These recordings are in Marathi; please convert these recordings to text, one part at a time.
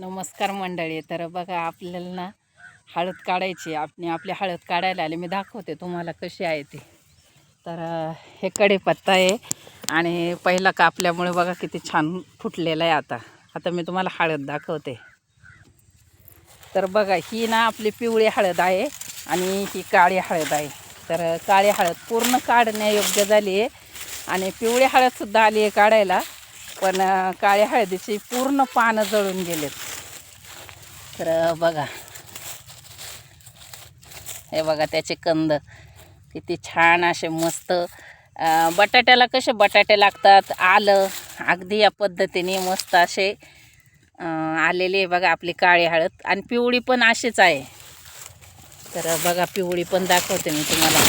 नमस्कार मंडळी. तर बघा आपल्याला ना हळद काढायची आपण आपली हळद काढायला आले. मी दाखवते तुम्हाला कशी आहे ती. तर हे कढीपत्ता आहे. आणि पहिला कापल्यामुळे बघा किती छान फुटलेला आहे आता. आता मी तुम्हाला हळद दाखवते. तर बघा ही ना आपली पिवळी हळद आहे आणि ही काळी हळद आहे. तर काळी हळद पूर्ण काढण्यायोग्य झाली आहे. आणि पिवळी हळदसुद्धा आली आहे काढायला. पण काळ्या हळदीची पूर्ण पानं जळून गेलेत. तर बघा. हे बघा त्याचे कंद. किती छान असे मस्त बटाट्याला कसे बटाटे लागतात आलं. अगदी या पद्धतीने मस्त असे आलेले बघा आपली काळी हळद. आणि पिवळी पण अशीच आहे. तर बघा पिवळी पण दाखवते मी तुम्हाला.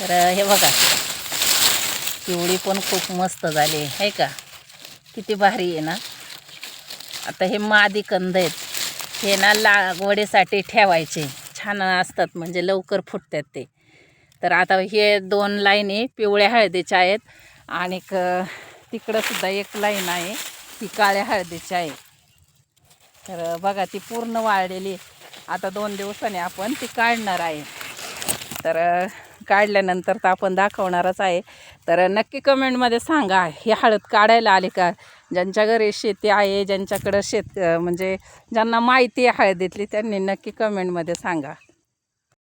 तर हे बघा. पिवळी पण खूप मस्त झाली आहे का? किती भारी आहे ना. आता हे मादी कंद आहेत. हे ना लागवडीसाठी ठेवायचे. छान असतात म्हणजे लवकर फुटतात ते. तर आता हे दोन लाईनी पिवळ्या हळदीच्या आहेत. आणि क तिकडंसुद्धा एक लाईन आहे ती काळ्या हळदीची आहे. तर बघा ती पूर्ण वाळलेली आता दोन दिवसांनी आपण ती काढणार आहे. तर काढल्यानंतर तर आपण दाखवणारच आहे. तर नक्की कमेंटमध्ये सांगा ही हळद काढायला आली का? ज्यांच्या घरी शेती आहे ज्यांच्याकडं शेत म्हणजे ज्यांना माहिती आहे हळदीतली त्यांनी नक्की कमेंटमध्ये सांगा.